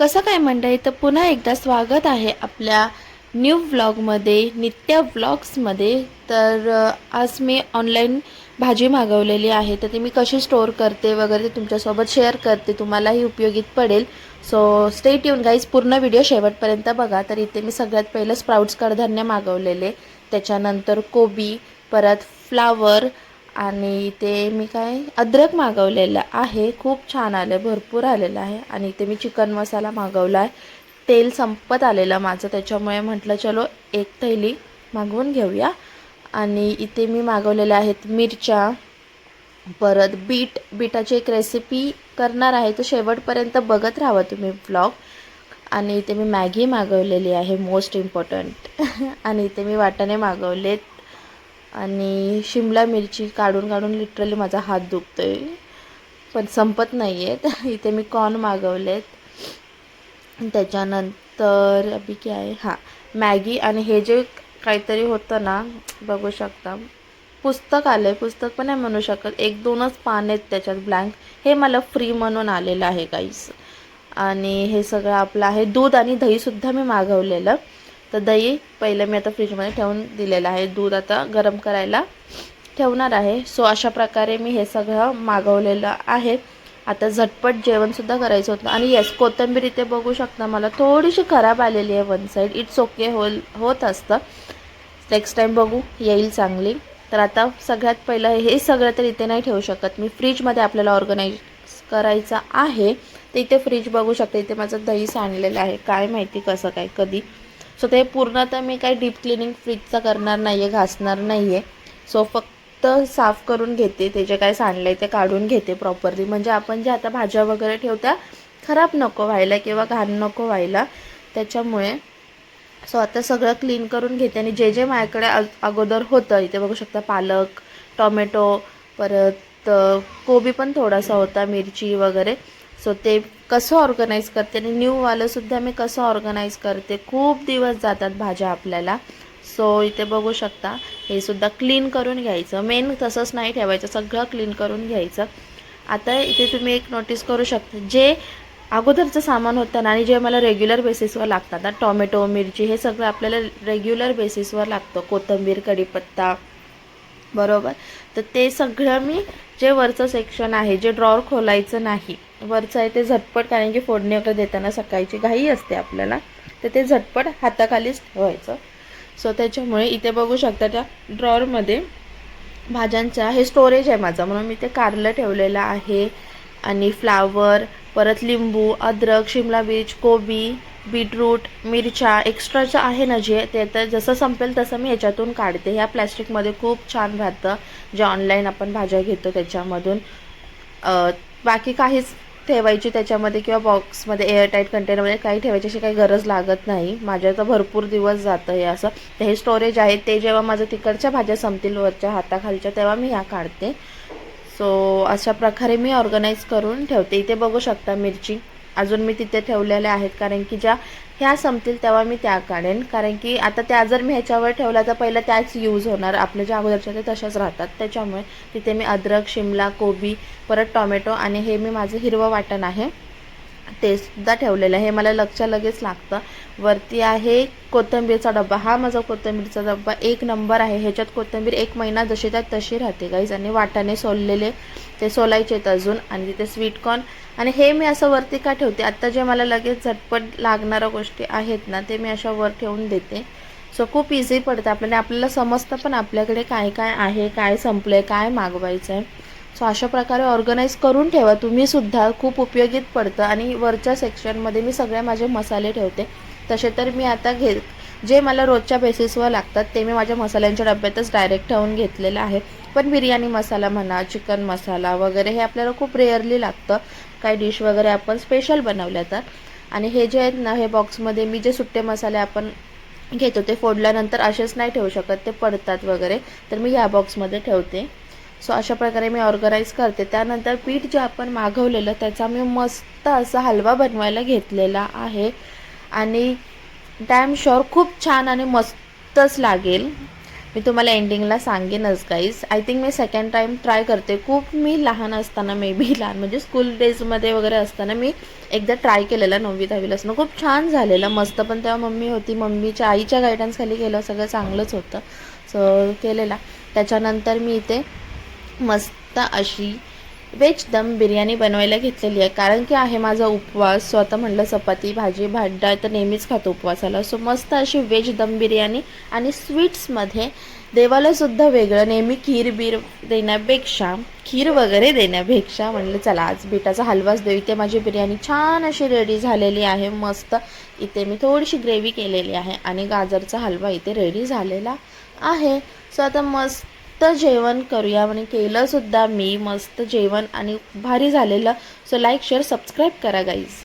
कसं काय मंडळी? तर पुन्हा एकदा स्वागत आहे आपल्या न्यू व्लॉगमध्ये नित्य व्लॉग्समध्ये तर आज मी ऑनलाईन भाजी मागवलेली आहे. तर ती मी कशी स्टोअर करते वगैरे ते तुमच्यासोबत शेअर करते. तुम्हालाही उपयोगीत पडेल. सो स्टेट येऊन गाईज पूर्ण व्हिडिओ शेवटपर्यंत बघा. तर इथे मी सगळ्यात पहिलं स्प्राउट्स कडधान्य मागवलेले. त्याच्यानंतर कोबी परत फ्लावर आणि इथे मी काय अद्रक मागवलेलं आहे. खूप छान आलं भरपूर आलेलं आहे. आणि इथे मी चिकन मसाला मागवला आहे. तेल संपत आलेलं माझं त्याच्यामुळे म्हटलं चलो एक थैली मागवून घेऊया. आणि इथे मी मागवलेल्या आहेत मिरच्या परत बीट बीटाची एक रेसिपी करणार आहे. तर शेवटपर्यंत बघत राहावं तुम्ही ब्लॉग आणि इथे मी मॅगी मागवलेली आहे मोस्ट इम्पॉर्टंट आणि इथे मी वाटाणे मागवलेत. आणि शिमला मिरची काढून काढून लिटरली माझा हात दुखतो आहे पण संपत नाही आहेत इथे मी कॉर्न मागवलेत. त्याच्यानंतर अभी काय आहे? हां मॅगी आणि हे जे काहीतरी होतं ना बघू शकता. पुस्तक आलं आहे पुस्तक पण नाही म्हणू शकत. एक दोनच पान आहेत त्याच्यात ब्लँक हे मला फ्री म्हणून आलेलं आहे काहीच आणि हे सगळं आपलं आहे. दूध आणि दहीसुद्धा मी मागवलेलं. तर दही पहिलं मी आता फ्रीजमध्ये ठेवून दिलेलं आहे. दूध आता गरम करायला ठेवणार आहे. सो अशा प्रकारे मी हे सगळं मागवलेलं आहे. आता झटपट जेवणसुद्धा करायचं होतं. आणि येस कोथिंबीर इथे बघू शकता मला थोडीशी खराब आलेली आहे वन साईड इट्स ओके होल होत असतं. नेक्स्ट टाईम बघू येईल चांगली. तर आता सगळ्यात पहिलं हे सगळं तर इथे नाही ठेवू शकत. मी फ्रीजमध्ये आपल्याला ऑर्गनाईज करायचं आहे. तर इथे फ्रीज बघू शकता इथे माझं दही सांडलेलं आहे. काय माहिती कसं काय कधी. सो ते पूर्ण तर मी काही डीप क्लिनिंग फ्रीजचं करणार नाही आहे घासणार नाही आहे सो फक्त साफ करून घेते ते जे काय सांडलं आहे ते काढून घेते प्रॉपरली म्हणजे आपण जे आता भाज्या वगैरे ठेवत्या खराब नको व्हायला किंवा घाण नको व्हायला त्याच्यामुळे सो आता सगळं क्लीन करून घेते आणि जे जे माझ्याकडे अगोदर होतं इथे बघू शकता पालक टोमॅटो परत कोबी पण थोडासा होता मिरची वगैरे. सो ते कसं ऑर्गनाईज करते आणि न्यूवालंसुद्धा मी कसं ऑर्गनाईज करते खूप दिवस जातात भाज्या आपल्याला. सो इथे बघू शकता हे सुद्धा क्लीन करून घ्यायचं. मेन तसंच नाही ठेवायचं सगळं क्लीन करून घ्यायचं. आता इथे तुम्ही एक नोटीस करू शकता जे अगोदरचं सामान होतं ना आणि जे मला रेग्युलर बेसिसवर लागतात ना टॉमॅटो मिरची हे सगळं आपल्याला रेग्युलर बेसिसवर लागतं. कोथिंबीर कढीपत्ता बरोबर? तर ते सगळं मी जे वरचं सेक्शन आहे जे ड्रॉवर खोलायचं नाही वरचं आहे ते झटपट कारण की फोडणी वगैरे देताना सकाळची घाई असते आपल्याला तर ते झटपट हाताखालीच ठेवायचं. सो त्याच्यामुळे इथे बघू शकता त्या ड्रॉवरमध्ये भाज्यांचा हे स्टोरेज आहे माझं म्हणून मी ते कारलं ठेवलेलं आहे. आणि फ्लावर परत लिंबू अद्रक शिमला मिर्च कोबी बीटरूट मिरच्या एक्स्ट्राचं आहे ना जे ते तर जसं संपेल तसं मी ह्याच्यातून काढते. ह्या प्लॅस्टिकमध्ये खूप छान राहतं. जे ऑनलाईन आपण भाज्या घेतो त्याच्यामधून. बाकी काहीच ठेवायची त्याच्यामध्ये किंवा बॉक्समध्ये एअरटाईट कंटेनरमध्ये काही ठेवायची अशी काही गरज लागत नाही. माझ्या तर भरपूर दिवस जातं हे असं. तर हे स्टोरेज आहे. ते जेव्हा माझं तिकडच्या भाज्या संपतील वरच्या हाताखालच्या तेव्हा मी ह्या काढते. सो अशा प्रकारे मी ऑर्गनाईज करून ठेवते. इथे बघू शकता मिरची. अजून मी तिथे ठेवलेल्या आहेत कारण की ज्या ह्या संपतील तेव्हा मी त्या काढेन. कारण की आता त्या जर मी ह्याच्यावर ठेवल्या तर पहिलं त्याच यूज होणार. आपल्या ज्या अगोदरच्या ते तशाच राहतात. त्याच्यामुळे तिथे मी अद्रक शिमला कोबी परत टॉमॅटो आणि हे मी माझं हिरवं वाटण आहे. ते सुद्धा ठेवलेलं आहे. हे मला लक्ष लगेच लागतं. वरती आहे कोथिंबीरचा डब्बा. हा माझा कोथिंबीरचा डब्बा. एक नंबर आहे. ह्याच्यात कोथिंबीर एक महिना जशी त्यात तशी राहते गाईज आणि वाटाने सोललेले ते सोलायचे आहेत अजून. आणि तिथे स्वीटकॉर्न आणि हे मी असं वरती का ठेवते? आत्ता जे मला लगेच झटपट लागणाऱ्या गोष्टी आहेत ना ते मी अशा वर ठेवून देते. सो खूप इझी पडतं आपल्याला. आपल्याला समजतं पण आपल्याकडे काय काय आहे काय संपलं आहे काय मागवायचं आहे सो अशा प्रकारे ऑर्गनाईज करून ठेवा. तुम्हीसुद्धा खूप उपयोगीत पडतं. आणि वरच्या सेक्शनमध्ये मी सगळे माझे मसाले ठेवते. तसे तर मी आता घे जे मला रोजच्या बेसिसवर लागतात ते मी माझ्या मसाल्यांच्या डब्यातच डायरेक्ट ठेवून घेतलेलं आहे. पण बिर्याणी मसाला म्हणा चिकन मसाला वगैरे हे आपल्याला खूप रेअरली लागतं. काही डिश वगैरे आपण स्पेशल बनवल्या तर. आणि हे जे आहेत ना हे बॉक्समध्ये मी जे सुट्टे मसाले आपण घेतो ते फोडल्यानंतर असेच नाही ठेवू शकत. ते पडतात वगैरे. तर मी ह्या बॉक्समध्ये ठेवते. सो अशा प्रकारे मी ऑर्गनाईज करते. त्यानंतर पीठ जे आपण मागवलेलं त्याचा मी मस्त असा हलवा बनवायला घेतलेला आहे. आणि डॅम शॉर खूप छान आणि मस्तच लागेल. मी तुम्हाला एंडिंगला सांगेनच गाईज आय थिंक मी सेकंड टाईम ट्राय करते. खूप मी लहान असताना मे बी लहान म्हणजे स्कूल डेजमध्ये वगैरे असताना मी एकदा ट्राय केलेला नववी दहावीला असणं खूप छान झालेलं मस्त. पण तेव्हा मम्मी होती मम्मीच्या आईच्या गायडन्सखाली केलं सगळं चांगलंच होतं. सो केलेला. त्याच्यानंतर मी इथे मस्त अशी वेज दम बिर्याणी बनवायला घेतलेली आहे. कारण की आहे माझा उपवास स्वतः म्हणलं म्हटलं चपाती भाजी भात तर नेहमीच खातो उपवासाला. सो मस्त अशी वेज दम बिर्याणी आणि स्वीट्समध्ये देवालासुद्धा वेगळं नेहमी खीर बीर देण्यापेक्षा खीर वगैरे देण्यापेक्षा म्हणलं चला आज बिटाचा हलवाच देऊ. इथे माझी बिर्याणी छान अशी रेडी झालेली आहे मस्त. इथे मी थोडीशी ग्रेव्ही केलेली आहे आणि गाजरचा हलवा इथे रेडी झालेला आहे. सो आता मस्त जेवण करूया म्हणजे केलं सुद्धा मी मस्त जेवण आणि भारी झालेलं. सो लाईक शेअर सबस्क्राईब करा गाईज